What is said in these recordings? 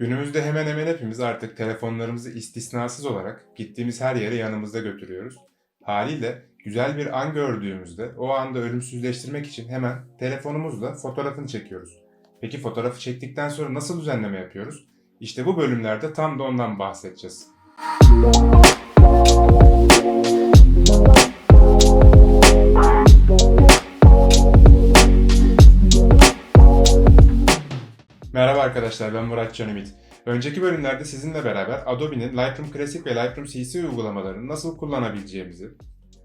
Günümüzde hemen hemen hepimiz artık telefonlarımızı istisnasız olarak gittiğimiz her yere yanımızda götürüyoruz. Haliyle güzel bir an gördüğümüzde o anda ölümsüzleştirmek için hemen telefonumuzla fotoğrafını çekiyoruz. Peki fotoğrafı çektikten sonra nasıl düzenleme yapıyoruz? İşte bu bölümlerde tam da ondan bahsedeceğiz. Merhaba arkadaşlar ben Murat Can Ümit. Önceki bölümlerde sizinle beraber Adobe'nin Lightroom Classic ve Lightroom CC uygulamalarını nasıl kullanabileceğimizi,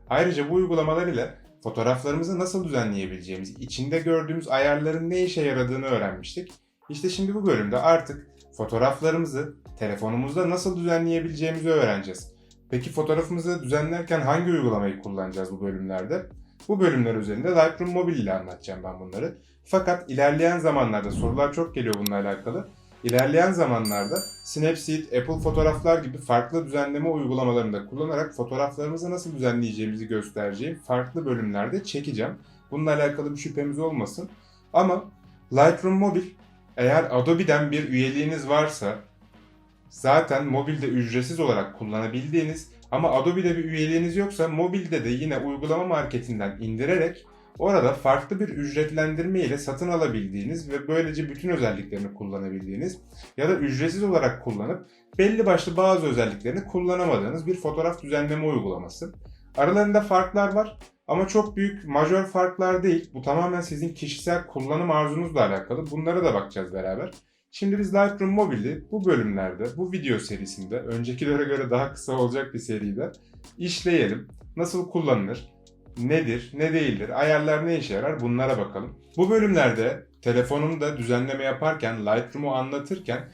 ayrıca bu uygulamalar ile fotoğraflarımızı nasıl düzenleyebileceğimizi, içinde gördüğümüz ayarların ne işe yaradığını öğrenmiştik. İşte şimdi bu bölümde artık fotoğraflarımızı telefonumuzda nasıl düzenleyebileceğimizi öğreneceğiz. Peki fotoğrafımızı düzenlerken hangi uygulamayı kullanacağız bu bölümlerde? Bu bölümler üzerinde Lightroom Mobile ile anlatacağım ben bunları. Fakat ilerleyen zamanlarda sorular çok geliyor bununla alakalı. İlerleyen zamanlarda Snapseed, Apple fotoğraflar gibi farklı düzenleme uygulamalarını da kullanarak fotoğraflarımızı nasıl düzenleyeceğimizi göstereceğim farklı bölümlerde çekeceğim. Bununla alakalı bir şüphemiz olmasın. Ama Lightroom Mobile eğer Adobe'den bir üyeliğiniz varsa zaten mobilde ücretsiz olarak kullanabildiğiniz ama Adobe'de bir üyeliğiniz yoksa mobilde de yine uygulama marketinden indirerek orada farklı bir ücretlendirme ile satın alabildiğiniz ve böylece bütün özelliklerini kullanabildiğiniz ya da ücretsiz olarak kullanıp belli başlı bazı özelliklerini kullanamadığınız bir fotoğraf düzenleme uygulaması. Aralarında farklar var ama çok büyük majör farklar değil. Bu tamamen sizin kişisel kullanım arzunuzla alakalı. Bunlara da bakacağız beraber. Şimdi biz Lightroom Mobile'i bu bölümlerde, bu video serisinde, öncekilere göre daha kısa olacak bir seride işleyelim. Nasıl kullanılır, nedir, ne değildir, ayarlar ne işe yarar bunlara bakalım. Bu bölümlerde telefonumda düzenleme yaparken, Lightroom'u anlatırken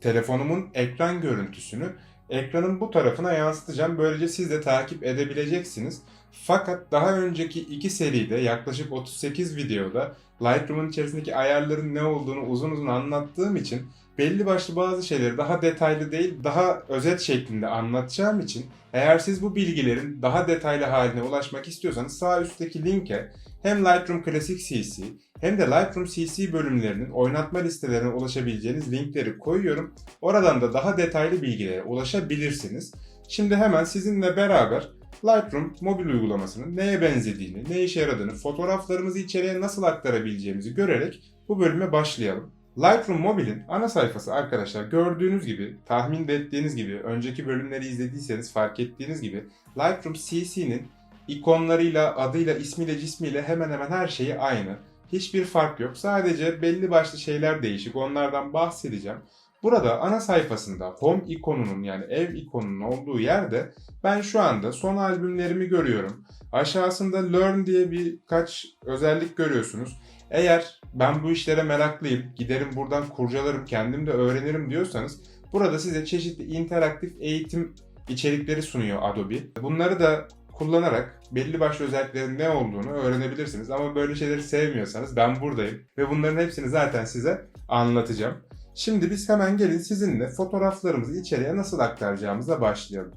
telefonumun ekran görüntüsünü ekranın bu tarafına yansıtacağım. Böylece siz de takip edebileceksiniz. Fakat daha önceki iki seride yaklaşık 38 videoda Lightroom'un içerisindeki ayarların ne olduğunu uzun uzun anlattığım için belli başlı bazı şeyleri daha detaylı değil daha özet şeklinde anlatacağım için eğer siz bu bilgilerin daha detaylı haline ulaşmak istiyorsanız sağ üstteki linke hem Lightroom Classic CC hem de Lightroom CC bölümlerinin oynatma listelerine ulaşabileceğiniz linkleri koyuyorum. Oradan da daha detaylı bilgilere ulaşabilirsiniz. Şimdi hemen sizinle beraber Lightroom mobil uygulamasının neye benzediğini, ne işe yaradığını, fotoğraflarımızı içeriye nasıl aktarabileceğimizi görerek bu bölüme başlayalım. Lightroom Mobile'in ana sayfası arkadaşlar gördüğünüz gibi, tahmin ettiğiniz gibi, önceki bölümleri izlediyseniz fark ettiğiniz gibi Lightroom CC'nin ikonlarıyla, adıyla, ismiyle, cismiyle hemen hemen her şeyi aynı. Hiçbir fark yok. Sadece belli başlı şeyler değişik. Onlardan bahsedeceğim. Burada ana sayfasında home ikonunun yani ev ikonunun olduğu yerde ben şu anda son albümlerimi görüyorum. Aşağısında Learn diye birkaç özellik görüyorsunuz. Eğer ben bu işlere meraklıyım, giderim buradan kurcalarım, kendim de öğrenirim diyorsanız burada size çeşitli interaktif eğitim içerikleri sunuyor Adobe. Bunları da kullanarak belli başlı özelliklerin ne olduğunu öğrenebilirsiniz. Ama böyle şeyleri sevmiyorsanız ben buradayım ve bunların hepsini zaten size anlatacağım. Şimdi biz hemen gelin sizinle fotoğraflarımızı içeriye nasıl aktaracağımıza başlayalım.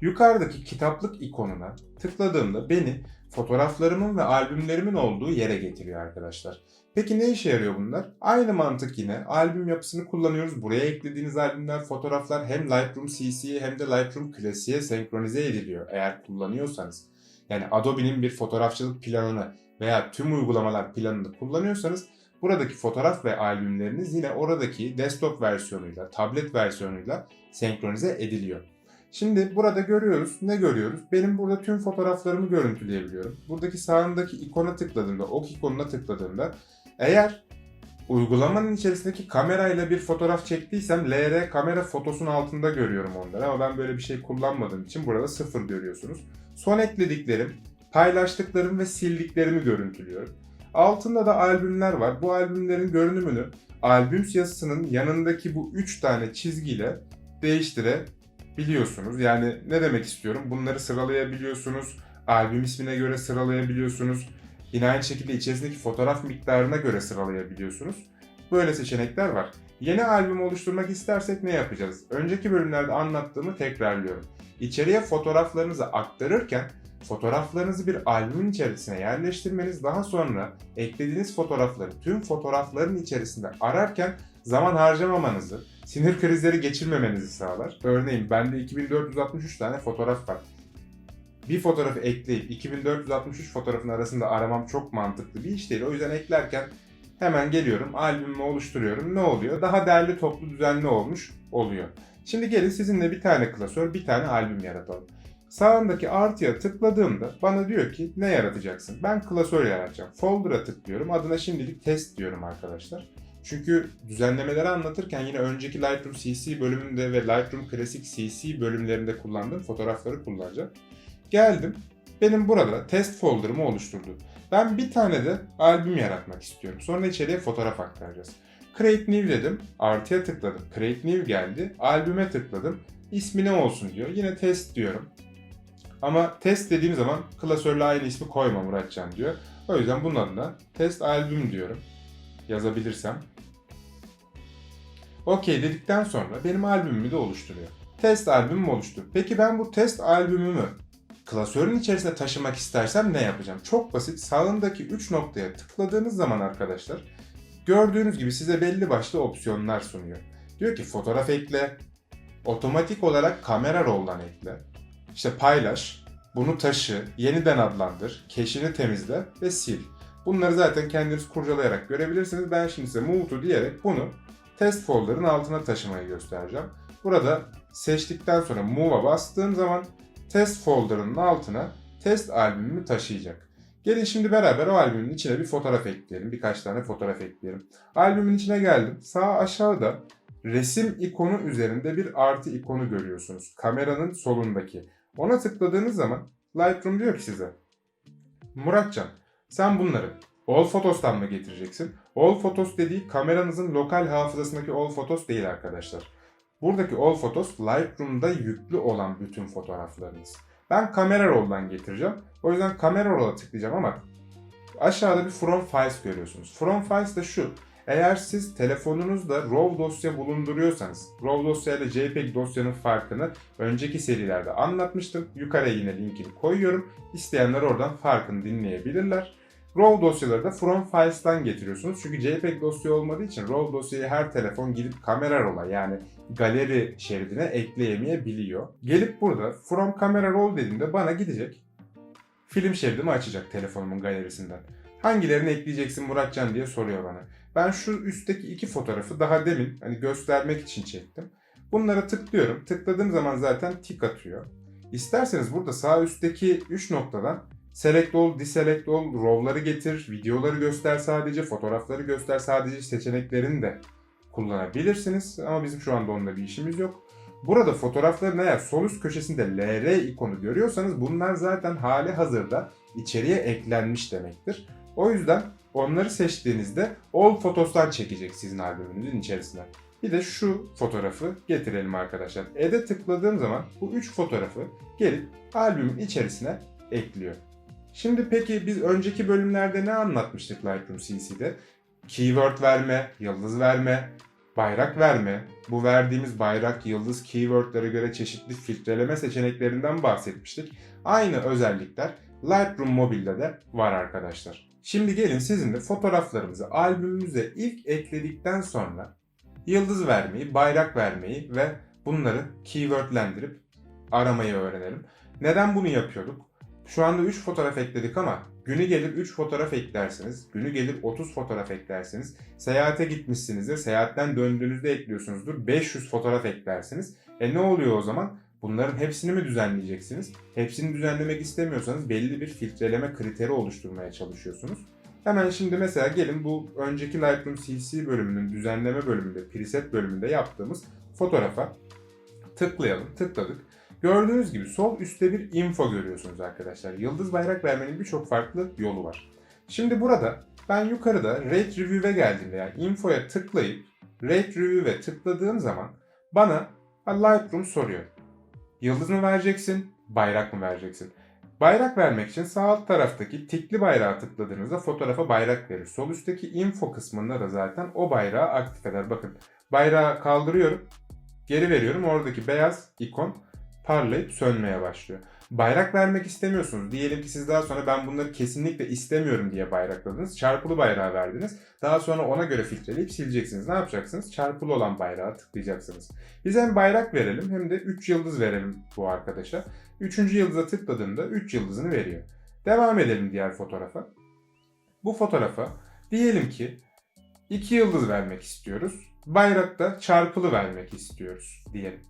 Yukarıdaki kitaplık ikonuna tıkladığımda beni fotoğraflarımın ve albümlerimin olduğu yere getiriyor arkadaşlar. Peki ne işe yarıyor bunlar? Aynı mantık yine. Albüm yapısını kullanıyoruz. Buraya eklediğiniz albümler, fotoğraflar hem Lightroom CC'ye hem de Lightroom Classic'e senkronize ediliyor eğer kullanıyorsanız. Yani Adobe'nin bir fotoğrafçılık planını veya tüm uygulamalar planını kullanıyorsanız buradaki fotoğraf ve albümleriniz yine oradaki desktop versiyonuyla, tablet versiyonuyla senkronize ediliyor. Şimdi burada görüyoruz. Ne görüyoruz? Benim burada tüm fotoğraflarımı görüntüleyebiliyorum. Buradaki sağındaki ikona tıkladığımda, ok ikonuna tıkladığımda eğer uygulamanın içerisindeki kamerayla bir fotoğraf çektiysem LR kamera fotosunun altında görüyorum onları ama ben böyle bir şey kullanmadığım için burada sıfır görüyorsunuz. Son eklediklerim, paylaştıklarım ve sildiklerimi görüntülüyorum. Altında da albümler var. Bu albümlerin görünümünü albüm yazısının yanındaki bu 3 tane çizgiyle değiştirebiliyorsunuz. Yani ne demek istiyorum? Bunları sıralayabiliyorsunuz. Albüm ismine göre sıralayabiliyorsunuz. Yine aynı şekilde içerisindeki fotoğraf miktarına göre sıralayabiliyorsunuz. Böyle seçenekler var. Yeni albüm oluşturmak istersek ne yapacağız? Önceki bölümlerde anlattığımı tekrarlıyorum. İçeriye fotoğraflarınızı aktarırken fotoğraflarınızı bir albümün içerisine yerleştirmeniz daha sonra eklediğiniz fotoğrafları tüm fotoğrafların içerisinde ararken zaman harcamamanızı, sinir krizleri geçirmemenizi sağlar. Örneğin bende 2463 tane fotoğraf var. Bir fotoğrafı ekleyip 2463 fotoğrafın arasında aramam çok mantıklı bir iş değil. O yüzden eklerken hemen geliyorum, albümümü oluşturuyorum. Ne oluyor? Daha derli toplu düzenli olmuş oluyor. Şimdi gelin sizinle bir tane klasör, bir tane albüm yaratalım. Sağındaki artıya tıkladığımda bana diyor ki ne yaratacaksın? Ben klasör yaratacağım. Folder'a tıklıyorum. Adına şimdilik test diyorum arkadaşlar. Çünkü düzenlemeleri anlatırken yine önceki Lightroom CC bölümünde ve Lightroom Classic CC bölümlerinde kullandığım fotoğrafları kullanacağım. Geldim. Benim burada test folder'ımı oluşturdu. Ben bir tane de albüm yaratmak istiyorum. Sonra içeriye fotoğraf aktaracağız. Create New dedim. Artıya tıkladım. Create New geldi. Albüme tıkladım. İsmi ne olsun diyor. Yine test diyorum. Ama test dediğim zaman klasörle aynı ismi koyma Muratcan diyor. O yüzden bunun adına test albüm diyorum. Yazabilirsem. Okey dedikten sonra benim albümümü de oluşturuyor. Test albümüm oluştu. Peki ben bu test albümümü klasörün içerisine taşımak istersem ne yapacağım? Çok basit. Sağındaki 3 noktaya tıkladığınız zaman arkadaşlar gördüğünüz gibi size belli başlı opsiyonlar sunuyor. Diyor ki fotoğraf ekle, otomatik olarak kamera roldan ekle, işte paylaş, bunu taşı, yeniden adlandır, keşini temizle ve sil. Bunları zaten kendiniz kurcalayarak görebilirsiniz. Ben şimdi size move diyerek bunu test folder'ın altına taşımayı göstereceğim. Burada seçtikten sonra move'a bastığım zaman test folder'ının altına test albümümü taşıyacak. Gelin şimdi beraber o albümün içine bir fotoğraf ekleyelim. Birkaç tane fotoğraf ekleyelim. Albümün içine geldim. Sağ aşağıda resim ikonu üzerinde bir artı ikonu görüyorsunuz. Kameranın solundaki. Ona tıkladığınız zaman Lightroom diyor ki size Muratcan sen bunları All Photos'tan mı getireceksin? All Photos dediği kameranızın lokal hafızasındaki All Photos değil arkadaşlar. Buradaki All Photos Lightroom'da yüklü olan bütün fotoğraflarınız. Ben kamera roll'dan getireceğim. O yüzden kamera roll'a tıklayacağım ama aşağıda bir From Files görüyorsunuz. From Files de şu. Eğer siz telefonunuzda RAW dosya bulunduruyorsanız, RAW dosya ile JPEG dosyanın farkını önceki serilerde anlatmıştım. Yukarıya yine linkini koyuyorum. İsteyenler oradan farkını dinleyebilirler. RAW dosyaları da From Files'tan getiriyorsunuz. Çünkü JPEG dosya olmadığı için RAW dosyayı her telefon gidip kamera roll'a yani galeri şeridine ekleyemeyebiliyor. Gelip burada From Camera Roll dediğimde bana gidecek film şeridimi açacak telefonumun galerisinden. Hangilerini ekleyeceksin Muratcan diye soruyor bana. Ben şu üstteki iki fotoğrafı daha demin hani göstermek için çektim. Bunlara tıklıyorum. Tıkladığım zaman zaten tik atıyor. İsterseniz burada sağ üstteki 3 noktadan select all, deselect all, row'ları getir, videoları göster sadece, fotoğrafları göster sadece seçeneklerini de kullanabilirsiniz. Ama bizim şu anda onunla bir işimiz yok. Burada fotoğrafların eğer sol üst köşesinde LR ikonu görüyorsanız bunlar zaten hali hazırda içeriye eklenmiş demektir. O yüzden onları seçtiğinizde All Photos'tan çekecek sizin albümünüzün içerisine. Bir de şu fotoğrafı getirelim arkadaşlar. Add'e tıkladığım zaman bu 3 fotoğrafı gelip albümün içerisine ekliyor. Şimdi peki biz önceki bölümlerde ne anlatmıştık Lightroom CC'de? Keyword verme, yıldız verme, bayrak verme. Bu verdiğimiz bayrak, yıldız, keywordlere göre çeşitli filtreleme seçeneklerinden bahsetmiştik. Aynı özellikler Lightroom Mobile'de de var arkadaşlar. Şimdi gelin sizinle fotoğraflarımızı albümümüze ilk ekledikten sonra yıldız vermeyi, bayrak vermeyi ve bunları keywordlendirip aramayı öğrenelim. Neden bunu yapıyorduk? Şu anda 3 fotoğraf ekledik ama günü gelir 3 fotoğraf eklersiniz. Günü gelir 30 fotoğraf eklersiniz. Seyahate gitmişsinizdir. Seyahatten döndüğünüzde ekliyorsunuzdur. 500 fotoğraf eklersiniz. E ne oluyor o zaman? Bunların hepsini mi düzenleyeceksiniz? Hepsini düzenlemek istemiyorsanız belli bir filtreleme kriteri oluşturmaya çalışıyorsunuz. Hemen şimdi mesela gelin bu önceki Lightroom CC bölümünün düzenleme bölümünde, preset bölümünde yaptığımız fotoğrafa tıklayalım. Tıkladık. Gördüğünüz gibi sol üstte bir info görüyorsunuz arkadaşlar. Yıldız bayrak vermenin birçok farklı yolu var. Şimdi burada ben yukarıda Rate Review'e geldiğimde yani infoya tıklayıp Rate Review'e tıkladığım zaman bana Lightroom soruyor. Yıldız mı vereceksin, bayrak mı vereceksin? Bayrak vermek için sağ alt taraftaki tikli bayrağı tıkladığınızda fotoğrafa bayrak verir. Sol üstteki info kısmında da zaten o bayrağı aktif eder. Bakın bayrağı kaldırıyorum, geri veriyorum. Oradaki beyaz ikon parlayıp sönmeye başlıyor. Bayrak vermek istemiyorsunuz. Diyelim ki siz daha sonra ben bunları kesinlikle istemiyorum diye bayrakladınız. Çarpılı bayrağı verdiniz. Daha sonra ona göre filtreleyip sileceksiniz. Ne yapacaksınız? Çarpılı olan bayrağı tıklayacaksınız. Biz hem bayrak verelim hem de 3 yıldız verelim bu arkadaşa. 3. yıldıza tıkladığında 3 yıldızını veriyor. Devam edelim diğer fotoğrafa. Bu fotoğrafa diyelim ki 2 yıldız vermek istiyoruz. Bayrakta çarpılı vermek istiyoruz diyelim.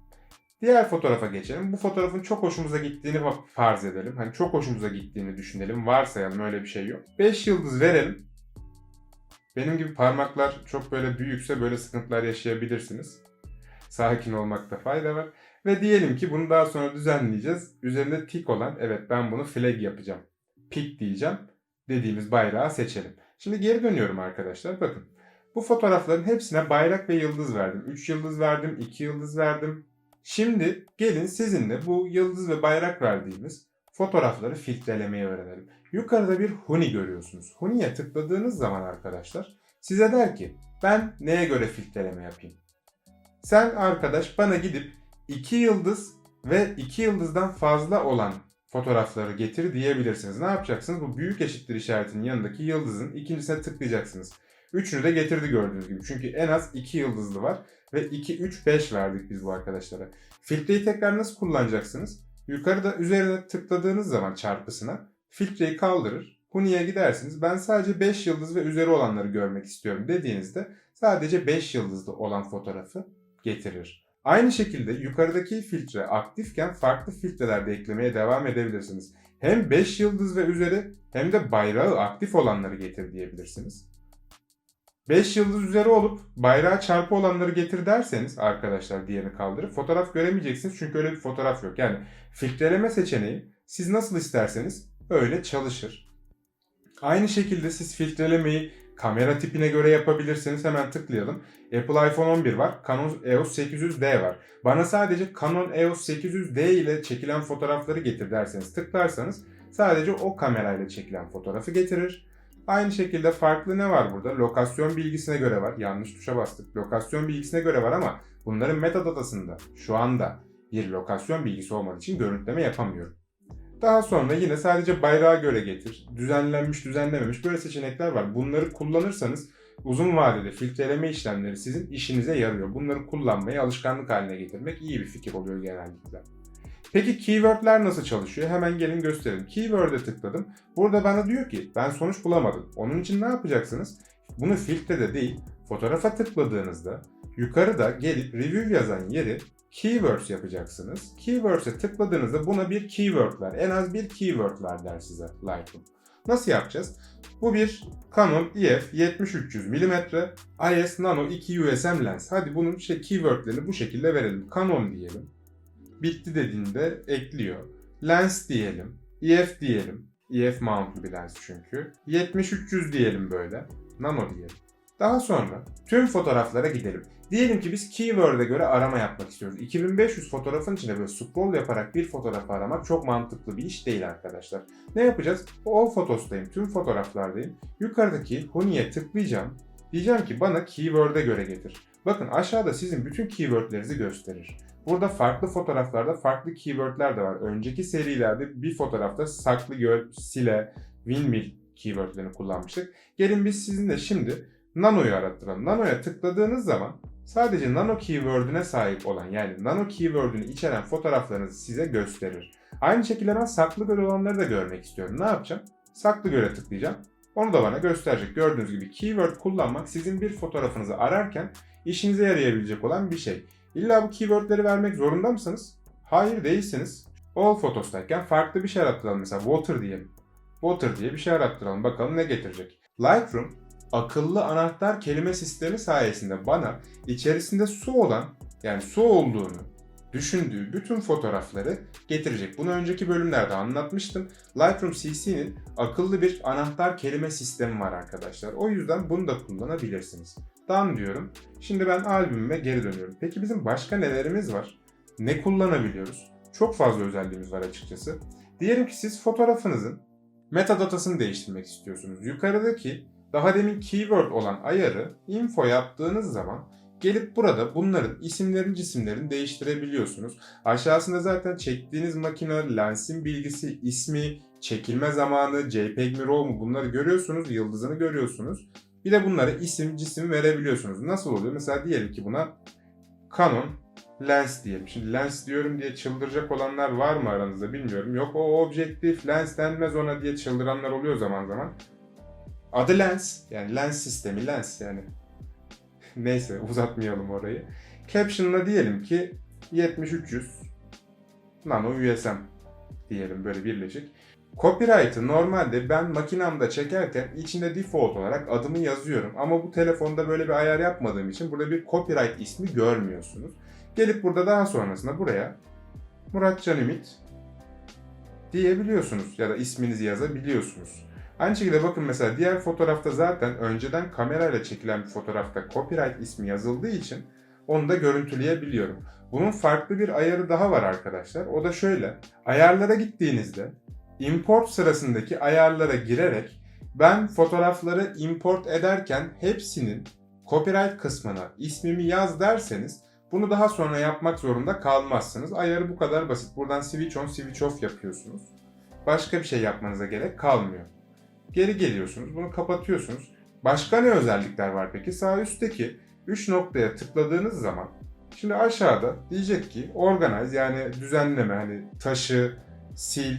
Diğer fotoğrafa geçelim. Bu fotoğrafın çok hoşumuza gittiğini farz edelim. Hani çok hoşumuza gittiğini düşünelim. Varsayalım öyle bir şey yok. 5 yıldız verelim. Benim gibi parmaklar çok böyle büyükse böyle sıkıntılar yaşayabilirsiniz. Sakin olmakta fayda var. Ve diyelim ki bunu daha sonra düzenleyeceğiz. Üzerinde tik olan evet ben bunu flag yapacağım. Pick diyeceğim. Dediğimiz bayrağı seçelim. Şimdi geri dönüyorum arkadaşlar. Bakın. Bu fotoğrafların hepsine bayrak ve yıldız verdim. 3 yıldız verdim, 2 yıldız verdim. Şimdi gelin sizinle bu yıldız ve bayrak verdiğimiz fotoğrafları filtrelemeyi öğrenelim. Yukarıda bir huni görüyorsunuz. Huni'ye tıkladığınız zaman arkadaşlar size der ki ben neye göre filtreleme yapayım? Sen arkadaş bana gidip 2 yıldız ve 2 yıldızdan fazla olan fotoğrafları getir diyebilirsiniz. Ne yapacaksınız? Bu büyük eşittir işaretinin yanındaki yıldızın ikincisine tıklayacaksınız. Üçünü de getirdi gördüğünüz gibi. Çünkü en az 2 yıldızlı var ve 2, 3, 5 verdik biz bu arkadaşlara. Filtreyi tekrar nasıl kullanacaksınız? Yukarıda üzerine tıkladığınız zaman çarpısına filtreyi kaldırır. Huni'ye gidersiniz. Ben sadece 5 yıldız ve üzeri olanları görmek istiyorum dediğinizde sadece 5 yıldızlı olan fotoğrafı getirir. Aynı şekilde yukarıdaki filtre aktifken farklı filtreler de eklemeye devam edebilirsiniz. Hem 5 yıldız ve üzeri hem de bayrağı aktif olanları getir diyebilirsiniz. 5 yıldız üzeri olup bayrağı çarpı olanları getir derseniz arkadaşlar diğerini kaldırıp fotoğraf göremeyeceksiniz çünkü öyle bir fotoğraf yok. Yani filtreleme seçeneği siz nasıl isterseniz öyle çalışır. Aynı şekilde siz filtrelemeyi kamera tipine göre yapabilirsiniz. Hemen tıklayalım. Apple iPhone 11 var. Canon EOS 800D var. Bana sadece Canon EOS 800D ile çekilen fotoğrafları getir derseniz tıklarsanız sadece o kamerayla çekilen fotoğrafı getirir. Aynı şekilde farklı ne var burada? Lokasyon bilgisine göre var. Yanlış tuşa bastık. Lokasyon bilgisine göre var ama bunların metadatasında şu anda bir lokasyon bilgisi olmadığı için görüntüleme yapamıyorum. Daha sonra yine sadece bayrağa göre getir. Düzenlenmiş, düzenlememiş böyle seçenekler var. Bunları kullanırsanız uzun vadede filtreleme işlemleri sizin işinize yarıyor. Bunları kullanmayı alışkanlık haline getirmek iyi bir fikir oluyor genellikle. Peki keywordler nasıl çalışıyor? Hemen gelin gösterelim. Keyword'e tıkladım. Burada bana diyor ki ben sonuç bulamadım. Onun için ne yapacaksınız? Bunu filtrede değil, fotoğrafa tıkladığınızda yukarıda gelip review yazan yeri keywords yapacaksınız. Keywords'e tıkladığınızda buna bir keyword ver. En az bir keyword ver der size Lightroom. Nasıl yapacağız? Bu bir Canon EF 7300 mm IS Nano 2 USM lens. Hadi bunun şey keywordlerini bu şekilde verelim. Canon diyelim bitti dediğinde ekliyor. Lens diyelim. EF diyelim. EF mountlu bir lens çünkü. 70-300 diyelim böyle. Nano diyelim. Daha sonra tüm fotoğraflara gidelim. Diyelim ki biz keyword'e göre arama yapmak istiyoruz. 2500 fotoğrafın içinde böyle scroll yaparak bir fotoğrafı aramak çok mantıklı bir iş değil arkadaşlar. Ne yapacağız? All Photos'tayım, tüm fotoğraflardayım. Yukarıdaki Huni'ye tıklayacağım. Diyeceğim ki bana keyword'e göre getir. Bakın aşağıda sizin bütün keywordlerinizi gösterir. Burada farklı fotoğraflarda farklı keywordler de var. Önceki serilerde bir fotoğrafta saklı göl, sile, windmill keywordlerini kullanmıştık. Gelin biz sizinle şimdi Nano'yu arattıralım. Nano'ya tıkladığınız zaman sadece Nano keyword'üne sahip olan yani Nano keyword'ünü içeren fotoğraflarınızı size gösterir. Aynı şekilde ben saklı göl olanları da görmek istiyorum. Ne yapacağım? Saklı göle tıklayacağım. Onu da bana gösterecek. Gördüğünüz gibi keyword kullanmak sizin bir fotoğrafınızı ararken işinize yarayabilecek olan bir şey. İlla bu keywordleri vermek zorunda mısınız? Hayır değilsiniz. All Photos'tayken farklı bir şey arattıralım. Mesela water diyelim. Water diye bir şey arattıralım. Bakalım ne getirecek. Lightroom akıllı anahtar kelime sistemi sayesinde bana içerisinde su olan yani su olduğunu düşündüğü bütün fotoğrafları getirecek. Bunu önceki bölümlerde anlatmıştım. Lightroom CC'nin akıllı bir anahtar kelime sistemi var arkadaşlar. O yüzden bunu da kullanabilirsiniz. Done diyorum. Şimdi ben albümüme geri dönüyorum. Peki bizim başka nelerimiz var? Ne kullanabiliyoruz? Çok fazla özelliğimiz var açıkçası. Diyelim ki siz fotoğrafınızın metadatasını değiştirmek istiyorsunuz. Yukarıdaki daha demin keyword olan ayarı info yaptığınız zaman Gelip burada bunların isimlerini cisimlerini değiştirebiliyorsunuz. Aşağısında zaten çektiğiniz makine, lensin bilgisi, ismi, çekilme zamanı, JPEG mi RAW mu bunları görüyorsunuz, yıldızını görüyorsunuz. Bir de bunlara isim, cisim verebiliyorsunuz. Nasıl oluyor? Mesela diyelim ki buna Canon lens diyelim. Şimdi lens diyorum diye çıldıracak olanlar var mı aranızda bilmiyorum. Yok o objektif lens denmez ona diye çıldıranlar oluyor zaman zaman. Adı lens. Yani lens sistemi lens yani. Neyse uzatmayalım orayı. Caption'la diyelim ki 7300 nano USM diyelim böyle birleşik. Copyright'ı normalde ben makinamda çekerken içinde default olarak adımı yazıyorum. Ama bu telefonda böyle bir ayar yapmadığım için burada bir copyright ismi görmüyorsunuz. Gelip burada daha sonrasında buraya Murat Can Ümit diyebiliyorsunuz ya da isminizi yazabiliyorsunuz. Aynı şekilde bakın mesela diğer fotoğrafta zaten önceden kamerayla çekilen bir fotoğrafta copyright ismi yazıldığı için onu da görüntüleyebiliyorum. Bunun farklı bir ayarı daha var arkadaşlar. O da şöyle. Ayarlara gittiğinizde import sırasındaki ayarlara girerek ben fotoğrafları import ederken hepsinin copyright kısmına ismimi yaz derseniz bunu daha sonra yapmak zorunda kalmazsınız. Ayarı bu kadar basit. Buradan switch on, switch off yapıyorsunuz. Başka bir şey yapmanıza gerek kalmıyor. Geri geliyorsunuz, bunu kapatıyorsunuz. Başka ne özellikler var peki? Sağ üstteki 3 noktaya tıkladığınız zaman şimdi aşağıda diyecek ki organize yani düzenleme hani taşı, sil,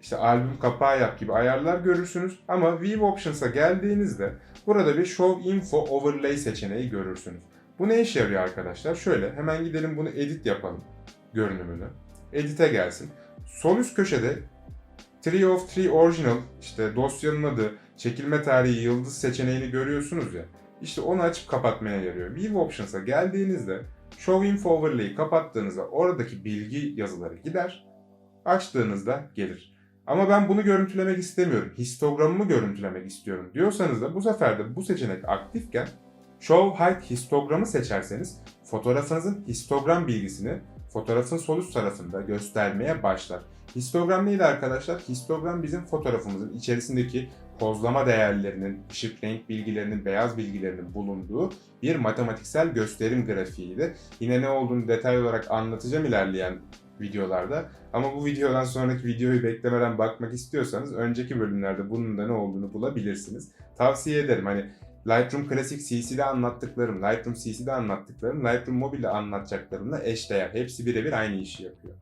işte albüm kapağı yap gibi ayarlar görürsünüz. Ama View Options'a geldiğinizde burada bir Show Info Overlay seçeneği görürsünüz. Bu ne işe yarıyor arkadaşlar? Şöyle hemen gidelim bunu edit yapalım görünümünü. Edit'e gelsin. Sol üst köşede Tree of Tree Original işte dosyanın adı, çekilme tarihi, yıldız seçeneğini görüyorsunuz ya. İşte onu açıp kapatmaya yarıyor. View Options'a geldiğinizde Show Info Overlay'i kapattığınızda oradaki bilgi yazıları gider. Açtığınızda gelir. Ama ben bunu görüntülemek istemiyorum. Histogramımı görüntülemek istiyorum diyorsanız da bu sefer de bu seçenek aktifken Show Height histogramı seçerseniz fotoğrafınızın histogram bilgisini fotoğrafın sol üst tarafında göstermeye başlar. Histogram neydi arkadaşlar? Histogram bizim fotoğrafımızın içerisindeki pozlama değerlerinin, ışık renk bilgilerinin, beyaz bilgilerinin bulunduğu bir matematiksel gösterim grafiğiydi. Yine ne olduğunu detaylı olarak anlatacağım ilerleyen videolarda. Ama bu videodan sonraki videoyu beklemeden bakmak istiyorsanız önceki bölümlerde bunun da ne olduğunu bulabilirsiniz. Tavsiye ederim hani Lightroom Classic CC'de anlattıklarım, Lightroom CC'de anlattıklarım, Lightroom Mobile'de anlatacaklarımla eşdeğer. Hepsi birebir aynı işi yapıyor.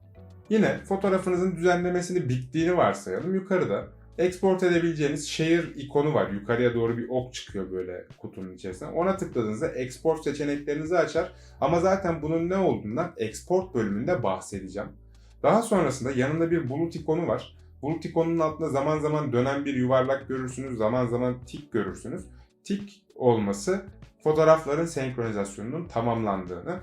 Yine fotoğrafınızın düzenlemesini bittiğini varsayalım. Yukarıda export edebileceğiniz share ikonu var. Yukarıya doğru bir ok çıkıyor böyle kutunun içerisinde. Ona tıkladığınızda export seçeneklerinizi açar. Ama zaten bunun ne olduğundan export bölümünde bahsedeceğim. Daha sonrasında yanında bir bulut ikonu var. Bulut ikonunun altında zaman zaman dönen bir yuvarlak görürsünüz, zaman zaman tik görürsünüz. Tik olması fotoğrafların senkronizasyonunun tamamlandığını,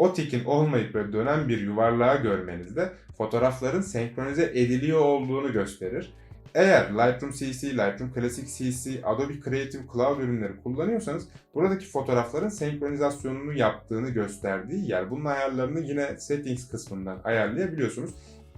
o tikin olmayıp böyle dönen bir yuvarlağı görmenizde fotoğrafların senkronize ediliyor olduğunu gösterir. Eğer Lightroom CC, Lightroom Classic CC, Adobe Creative Cloud ürünleri kullanıyorsanız buradaki fotoğrafların senkronizasyonunu yaptığını gösterdiği yer. Bunun ayarlarını yine Settings kısmından ayarlayabiliyorsunuz.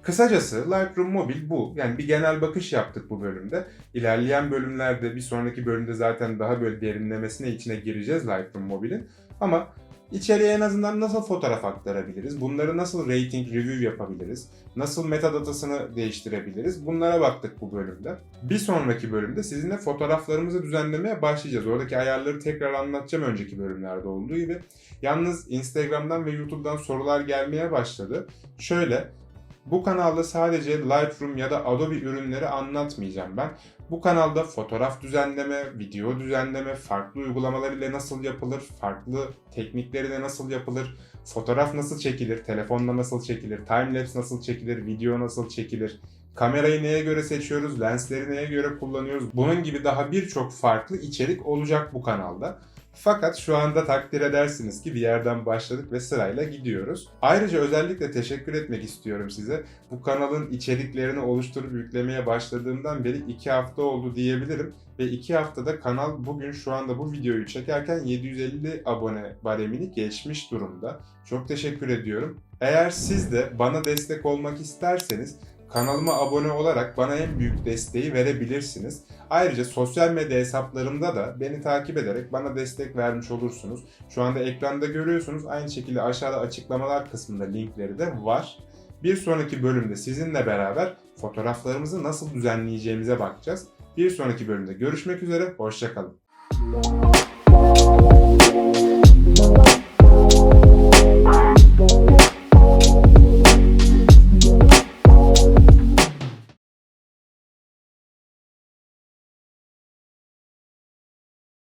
Kısacası Lightroom Mobile bu. Yani bir genel bakış yaptık bu bölümde. İlerleyen bölümlerde bir sonraki bölümde zaten daha böyle derinlemesine içine gireceğiz Lightroom Mobile'in. Ama İçeriye en azından nasıl fotoğraf aktarabiliriz? Bunları nasıl rating, review yapabiliriz? Nasıl metadatasını değiştirebiliriz? Bunlara baktık bu bölümde. Bir sonraki bölümde sizinle fotoğraflarımızı düzenlemeye başlayacağız. Oradaki ayarları tekrar anlatacağım önceki bölümlerde olduğu gibi. Yalnız Instagram'dan ve YouTube'dan sorular gelmeye başladı. Şöyle, bu kanalda sadece Lightroom ya da Adobe ürünleri anlatmayacağım ben. Bu kanalda fotoğraf düzenleme, video düzenleme, farklı uygulamalar ile nasıl yapılır, farklı teknikleri nasıl yapılır, fotoğraf nasıl çekilir, telefonla nasıl çekilir, timelapse nasıl çekilir, video nasıl çekilir, kamerayı neye göre seçiyoruz, lensleri neye göre kullanıyoruz. Bunun gibi daha birçok farklı içerik olacak bu kanalda. Fakat şu anda takdir edersiniz ki bir yerden başladık ve sırayla gidiyoruz. Ayrıca özellikle teşekkür etmek istiyorum size. Bu kanalın içeriklerini oluşturup yüklemeye başladığımdan beri 2 hafta oldu diyebilirim. Ve 2 haftada kanal bugün şu anda bu videoyu çekerken 750 abone baremini geçmiş durumda. Çok teşekkür ediyorum. Eğer siz de bana destek olmak isterseniz kanalıma abone olarak bana en büyük desteği verebilirsiniz. Ayrıca sosyal medya hesaplarımda da beni takip ederek bana destek vermiş olursunuz. Şu anda ekranda görüyorsunuz. Aynı şekilde aşağıda açıklamalar kısmında linkleri de var. Bir sonraki bölümde sizinle beraber fotoğraflarımızı nasıl düzenleyeceğimize bakacağız. Bir sonraki bölümde görüşmek üzere, hoşçakalın.